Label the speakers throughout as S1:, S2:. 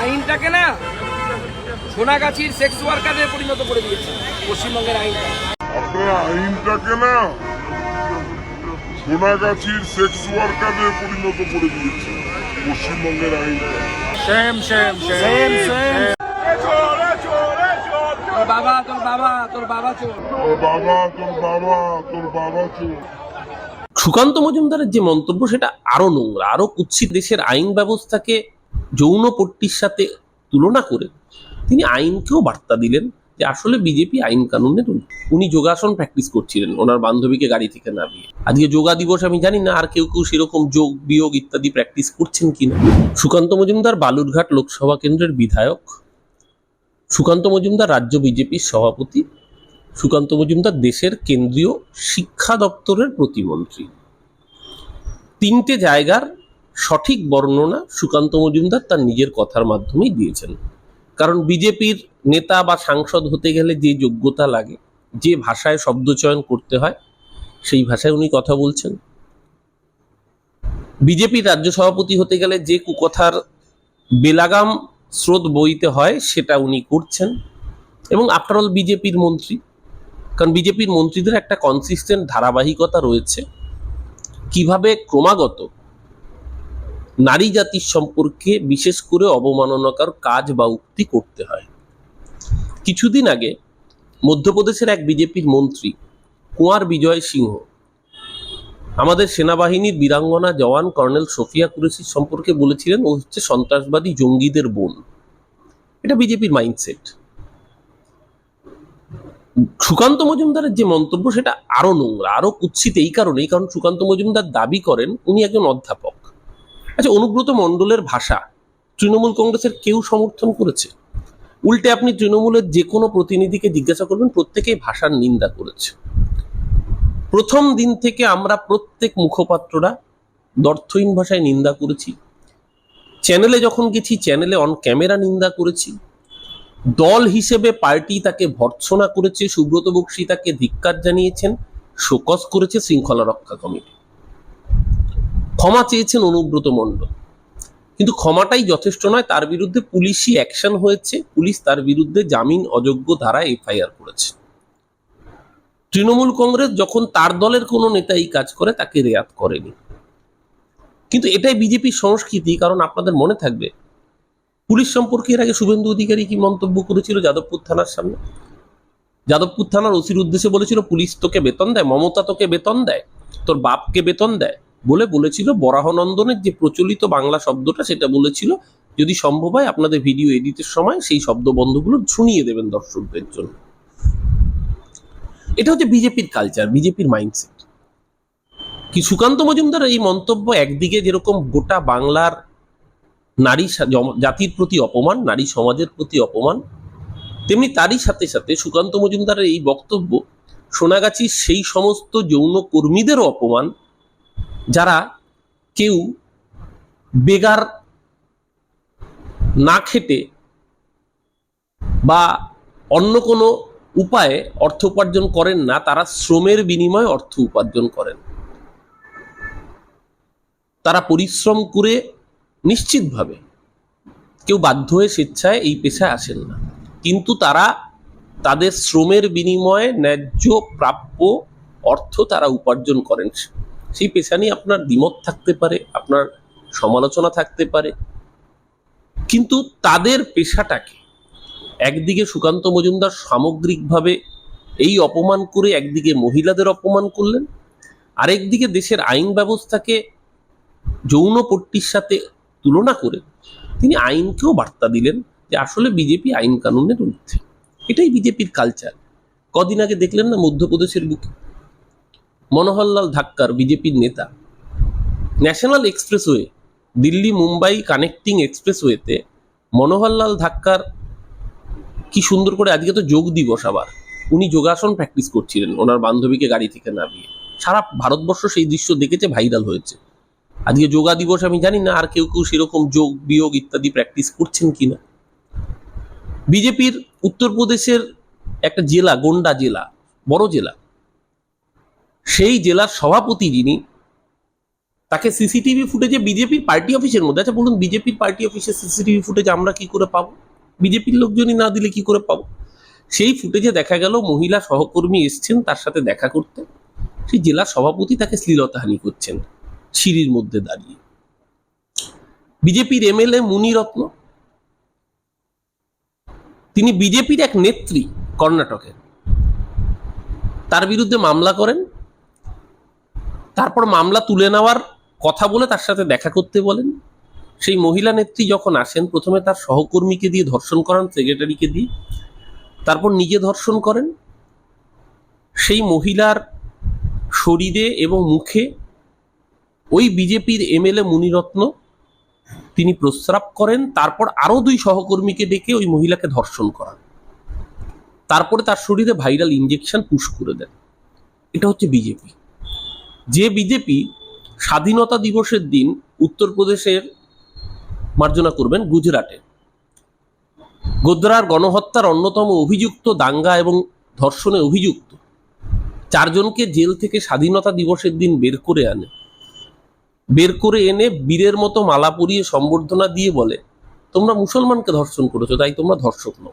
S1: আইনটাকে না সোনাগাছির সেক্স ওয়ার্কারদের পরিণত করে দিয়েছে পশ্চিমবঙ্গের আইনটা।
S2: আপনারা আইনটাকে না সোনাগাছির সেক্স ওয়ার্কারদের পরিণত করে দিয়েছে পশ্চিমবঙ্গের আইনটা।
S1: তোর বাবা তোর বাবা তোর বাবা চোর।
S2: তোর বাবা তোর বাবা তোর বাবা চোর।
S3: সুকান্ত মজুমদারের যে মন্তব্য সেটা আরও নোংরা আরও কুৎসিত। দেশের আইন ব্যবস্থাকে যৌন পট্টির সাথে তুলনা করে তিনি আইনকেও বার্তা দিলেন যে আসলে বিজেপি আইন কানুনের উনি যোগাসন প্র্যাকটিস করছিলেন, ওনার বান্ধবীকে গাড়ি থেকে নামিয়ে। আজকে যোগা দিবস, আমি জানি না আর কেউ কেউ সেরকম যোগ বিয়োগ ইত্যাদি প্র্যাকটিস করছেন কিনা। সুকান্ত মজুমদার, বালুরঘাট লোকসভা কেন্দ্রের বিধায়ক। সুকান্ত মজুমদার, রাজ্য বিজেপির সভাপতি। সুকান্ত মজুমদার, দেশের কেন্দ্রীয় শিক্ষা দপ্তরের প্রতিমন্ত্রী। তিনটে জায়গার সঠিক বর্ণনা সুকান্ত মজুমদার তার নিজের কথার মাধ্যমেই দিয়েছেন। কারণ বিজেপির নেতা বা সাংসদ হতে গেলে যে যোগ্যতা লাগে, যে ভাষায় শব্দচয়ন করতে হয়, সেই ভাষায় উনি কথা বলছেন। বিজেপির রাজ্য সভাপতি হতে গেলে যে কুকথার বেলাগাম স্রোত বইতে হয়, সেটা উনি করছেন। এবং আফটারঅল বিজেপির মন্ত্রী, কারণ বিজেপির মন্ত্রীদের একটা কনসিস্টেন্ট ধারাবাহিকতা রয়েছে। কীভাবে ক্রমাগত নারী জাতির সম্পর্কে বিশেষ করে অবমাননাকর কাজ বা উক্তি করতে হয়। কিছুদিন আগে মধ্যপ্রদেশের এক বিজেপির মন্ত্রী, কুঁয়ার বিজয় সিংহ, আমাদের সেনাবাহিনীর বীরাঙ্গনা জওয়ান কর্নেল সোফিয়া কুরেশির সম্পর্কে বলেছিলেন, ও হচ্ছে সন্ত্রাসবাদী জঙ্গিদের বোন। এটা বিজেপির মাইন্ডসেট। সুকান্ত মজুমদারের যে মন্তব্য, সেটা আরও নোংরা আরও কুৎসিত, এই কারণেই। কারণ সুকান্ত মজুমদার দাবি করেন, উনি একজন অধ্যাপক। আচ্ছা অনুব্রত মণ্ডলের ভাষা তৃণমূল কংগ্রেসের কেউ সমর্থন করেছে? উল্টে আপনি তৃণমূলের যে কোনো প্রতিনিধিকে জিজ্ঞাসা করবেন, প্রত্যেকেই ভাষার নিন্দা করেছে। প্রথম দিন থেকে আমরা প্রত্যেক মুখপাত্ররা দর্থহীন ভাষায় নিন্দা করেছি। চ্যানেলে যখন গেছি, চ্যানেলে অন ক্যামেরা নিন্দা করেছি। দল হিসেবে পার্টি তাকে ভর্ৎসনা করেছে, সুব্রত বক্সী তাকে ধিক্কার জানিয়েছেন, শোকজ করেছে শৃঙ্খলা রক্ষা কমিটি। ক্ষমা চেয়েছেন অনুব্রত মণ্ডল। কিন্তু ক্ষমাটাই যথেষ্ট নয়, তার বিরুদ্ধে পুলিশি অ্যাকশন হয়েছে, পুলিশ তার বিরুদ্ধে জামিন অযোগ্য ধারায় এফআইআর করেছে। তৃণমূল কংগ্রেস যখন তার দলের কোনো নেতা এই কাজ করে, তাকে রেয়াত করেনি। কিন্তু এটাই বিজেপির সংস্কৃতি, কারণ আপনাদের মনে থাকবে, পুলিশ সম্পর্কে এর আগে শুভেন্দু অধিকারী কি মন্তব্য করেছিল যাদবপুর থানার সামনে? যাদবপুর থানার ওসির উদ্দেশ্যে বলেছিল, পুলিশ তোকে বেতন দেয়, মমতা তোকে বেতন দেয়, তোর বাপকে বেতন দেয় বলে বলেছিল বরাহনন্দনের যে প্রচলিত বাংলা শব্দটা সেটা বলেছিল। যদি সম্ভব হয় আপনাদের ভিডিও এডিটের সময় সেই শব্দবন্ধগুলো শুনিয়ে দেবেন দর্শকদের জন্য। এটা হচ্ছে বিজেপির কালচার বিজেপির মাইন্ডসেট কি সুকান্ত মজুমদার এই মন্তব্য একদিকে যেরকম গোটা বাংলার নারী জাতির প্রতি অপমান, নারী সমাজের প্রতি অপমান, তেমনি তারই সাথে সাথে সুকান্ত মজুমদারের এই বক্তব্য সোনাগাছির সেই সমস্ত যৌন কর্মীদেরও অপমান যারা কেউ বেগার না খেটে বা অন্য কোনো উপায়ে অর্থ উপার্জন করেন না, তারা শ্রমের বিনিময়ে অর্থ উপার্জন করেন। তারা পরিশ্রম করে নিশ্চিতভাবে কেউ বাধ্য হয়ে স্বেচ্ছায় এই পেশায় আসেন না। কিন্তু তারা তাদের শ্রমের বিনিময়ে ন্যায্য প্রাপ্য অর্থ তারা উপার্জন করেন। সেই পেশা আপনার দ্বিমত থাকতে পারে, আপনার সমালোচনা থাকতে পারে। কিন্তু তাদের পেশাটাকে একদিকে সুকান্ত মজুমদার সামগ্রিকভাবে এই অপমান করে একদিকে মহিলাদের অপমান করলেন, আরেকদিকে দেশের আইন ব্যবস্থাকে যৌন পট্টির সাথে তুলনা করে তিনি আইনকেও বার্তা দিলেন যে আসলে বিজেপি আইন কানুনের ঊর্ধ্বে। এটাই বিজেপির কালচার কদিন আগে দেখলেন না মধ্যপ্রদেশের বুকে? মনোহরলাল ধাক্কার বিজেপির নেতা। National expressway, Delhi Mumbai connecting এক্সপ্রেসওয়েতে Manoharlal ধাক্কার কি সুন্দর করে আজকে তো যোগ দিবস আবার। উনি যোগাসন প্র্যাকটিস করছিলেন ওনার বান্ধবীকে গাড়ি থেকে নামিয়ে। সারা ভারতবর্ষ সেই দৃশ্য দেখেছে ভাইরাল হয়েছে। আজকে যোগা দিবস আমি জানি না আর কেউ কেউ সেরকম যোগ, বিয়োগ ইত্যাদি প্র্যাকটিস করছেন কিনা। বিজেপির উত্তরপ্রদেশের একটা জেলা, গোন্ডা জেলা, বড় জেলা সেই জেলার সভাপতি যিনি, তাকে সিসিটিভি ফুটেজে বিজেপির পার্টি অফিসের মধ্যে আচ্ছা বলুন বিজেপির পার্টি অফিসের সিসিটিভি ফুটেজ আমরা কি করে পাবো? বিজেপির লোকজনই না দিলে কি করে পাবো? সেই ফুটেজে দেখা গেল মহিলা সহকর্মী এসছেন তার সাথে দেখা করতে। সেই জেলা সভাপতি তাকে শ্লীলতাহানি করছেন, সিঁড়ির মধ্যে দাঁড়িয়ে। বিজেপির এমএলএ মুনিরত্ন, তিনি বিজেপির এক নেত্রী কর্ণাটকের। তার বিরুদ্ধে মামলা করেন তারপর মামলা তুলে নেওয়ার কথা বলে তার সাথে দেখা করতে বলেন। সেই মহিলা নেত্রী যখন আসেন, প্রথমে তার সহকর্মীকে দিয়ে ধর্ষণ করান সেক্রেটারিকে দিয়ে, তারপর নিজে ধর্ষণ করেন। সেই মহিলার শরীরে এবং মুখে ওই বিজেপির এমএলএ মুনিরত্ন, তিনি প্রস্রাব করেন, তারপর আরও দুই সহকর্মীকে ডেকে ওই মহিলাকে ধর্ষণ করান। তারপরে তার শরীরে ভাইরাল ইঞ্জেকশন পুশ করে দেন। এটা হচ্ছে বিজেপি। যে বিজেপি স্বাধীনতা দিবসের দিন উত্তরপ্রদেশের মার্জনা করবেন গুজরাটে। গোদ্রার গণহত্যার অন্যতম অভিযুক্ত দাঙ্গা এবং ধর্ষণে অভিযুক্ত। চারজনকে জেল থেকে স্বাধীনতা দিবসের দিন বের করে আনে। বের করে এনে বীরের মতো মালা পরিয়ে সম্বর্ধনা দিয়ে বলে, তোমরা মুসলমানকে ধর্ষণ করেছ, তাই তোমরা ধর্ষক নও।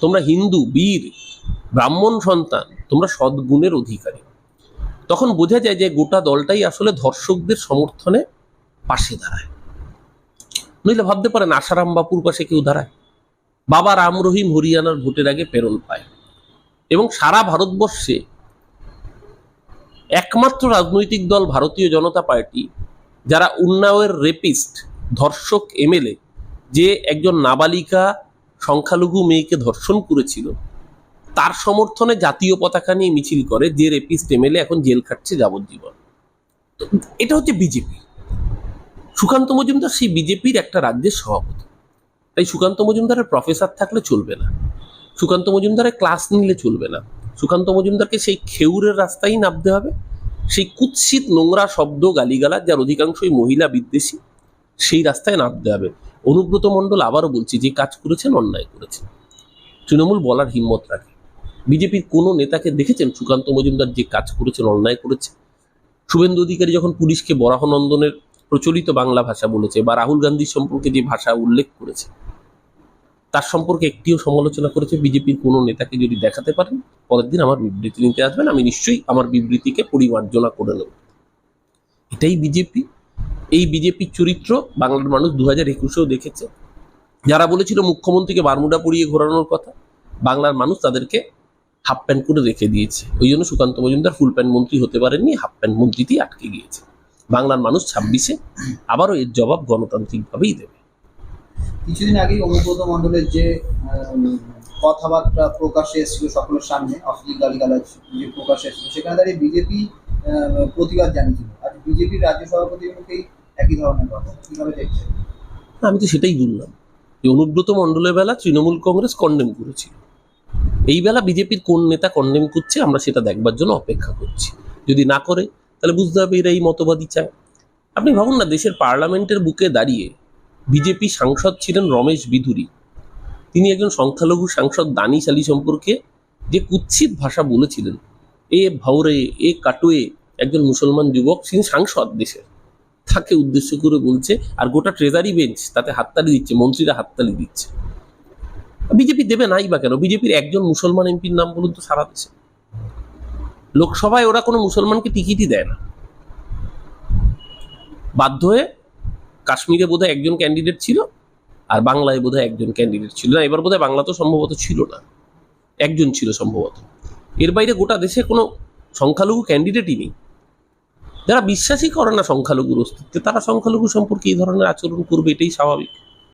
S3: তোমরা হিন্দু, বীর, ব্রাহ্মণ সন্তান, তোমরা সদ্গুণের অধিকারী। তখন বোঝা যায় যে গোটা দলটাই আসলে ধর্ষকদের সমর্থনে পাশে দাঁড়ায়। নইলে ভাবতে পারেন, আশারাম বাপুর পাশে কেউ দাঁড়ায়? বাবা রাম রহিম হরিয়ানার ভোটের আগে প্রেরণ পায়। এবং সারা ভারতবর্ষে একমাত্র রাজনৈতিক দল ভারতীয় জনতা পার্টি, যারা উন্নাওয়ের রেপিস্ট, ধর্ষক, এমএলএ, যে একজন নাবালিকা সংখ্যালঘু মেয়েকে ধর্ষণ করেছিল তার সমর্থনে জাতীয় পতাকা নিয়ে মিছিল করে যে রেপিস্ট এমএলএ এখন জেল খাটছে যাবজ্জীবন। তো এটা হচ্ছে বিজেপি। সুকান্ত মজুমদার সেই বিজেপির একটা রাজ্যের সভাপতি। তাই সুকান্ত মজুমদারের প্রফেসর থাকলে চলবে না। সুকান্ত মজুমদারের ক্লাস নিলে চলবে না। সুকান্ত মজুমদারকে সেই খেউরের রাস্তায় নামতে হবে। সেই কুৎসিত নোংরা শব্দ গালিগালাজ যার অধিকাংশই মহিলা বিদ্বেষী, সেই রাস্তায় নামতে হবে। অনুব্রত মণ্ডল আবারও বলছি, যে কাজ করেছেন, অন্যায় করেছেন। তৃণমূল বলার হিম্মত রাখে। বিজেপির কোনো নেতাকে দেখেছেন? সুকান্ত মজুমদার যে কাজ করেছেন, অন্যায় করেছে? শুভেন্দু অধিকারী যখন পুলিশকে বরাহনন্দনের প্রচলিত বাংলা ভাষা বলেছে বা রাহুল গান্ধীর সম্পর্কে যে ভাষা উল্লেখ করেছে, তার সম্পর্কে একটিও সমালোচনা করেছে বিজেপির কোনো নেতাকে যদি দেখাতে পারেন, পরের দিন আমার বিবৃতি নিতে আসবেন, আমি নিশ্চয়ই আমার বিবৃতিকে পরিমার্জনা করে নেব। এটাই বিজেপি। এই বিজেপির চরিত্র বাংলার মানুষ দু হাজার একুশেও দেখেছে। যারা বলেছিল মুখ্যমন্ত্রীকে বারমুডা পরিয়ে ঘোরানোর কথা, বাংলার মানুষ তাদেরকে হাফ প্যান্ট করে রেখে দিয়েছে। ওই জন্য সুকান্ত মজুমদার ফুল প্যান্ট মন্ত্রী হতে পারেননি হাফ প্যান্ট মন্ত্রীতেই আটকে গিয়েছে। বাংলার মানুষ ছাব্বিশে আবারও এর জবাব গণতান্ত্রিকভাবেই দেবে।
S4: কিছুদিন আগেই অনুব্রত মণ্ডলের যে কথাবার্তা প্রকাশ্যে এসেছিল সকলের সামনে অশ্লীল গালিগালাজ যে প্রকাশ্যে এসেছিল সেখানে দাঁড়িয়ে বিজেপি প্রতিবাদ জানিয়েছিল। আর বিজেপির রাজ্য সভাপতির মুখেই একই ধরনের কথা। কীভাবে দেখছেন?
S3: আমি তো সেটাই বললাম যে অনুব্রত মণ্ডলের বেলা তৃণমূল কংগ্রেস কন্ডেম করেছিল। এই বেলা বিজেপির কোন নেতা কন্ডেম করছে, আমরা সেটা দেখবার জন্য অপেক্ষা করছি। যদি না করে, তাহলে বুঝতে হবে এরা এই মতবাদী চায়। আপনি ভাবুন না, দেশের পার্লামেন্টের বুকে দাঁড়িয়ে বিজেপি সাংসদ ছিলেন রমেশ বিধুরি। তিনি একজন সংখ্যালঘু সাংসদ দানিশ আলী সম্পর্কে যে কুৎসিত ভাষা বলেছিলেন, এ ভাউরে, এ কাটুয়ে, একজন মুসলমান যুবক, তিনি সাংসদ দেশের। তাকে উদ্দেশ্য করে বলছে, আর গোটা ট্রেজারি বেঞ্চ তাতে হাততালি দিচ্ছে, মন্ত্রীরা হাততালি দিচ্ছে। বিজেপি দেবে নাই বা কেন? বিজেপির একজন মুসলমান এমপির নাম বলুন তো সারা দেশে। লোকসভায় ওরা কোনো মুসলমানকে টিকিটই দেয় না। বাধ্য হয়ে কাশ্মীরে বোধহয় একজন ক্যান্ডিডেট ছিল আর বাংলায় বোধহয় একজন ক্যান্ডিডেট ছিল। না, এবার বোধহয় বাংলা তো সম্ভবত ছিল না। একজন ছিল সম্ভবত। এর বাইরে গোটা দেশে কোনো সংখ্যালঘু ক্যান্ডিডেটই নেই। যারা বিশ্বাসই করে না সংখ্যালঘুর অস্তিত্বে, তারা সংখ্যালঘু সম্পর্কে এই ধরনের আচরণ করবে, এটাই স্বাভাবিক।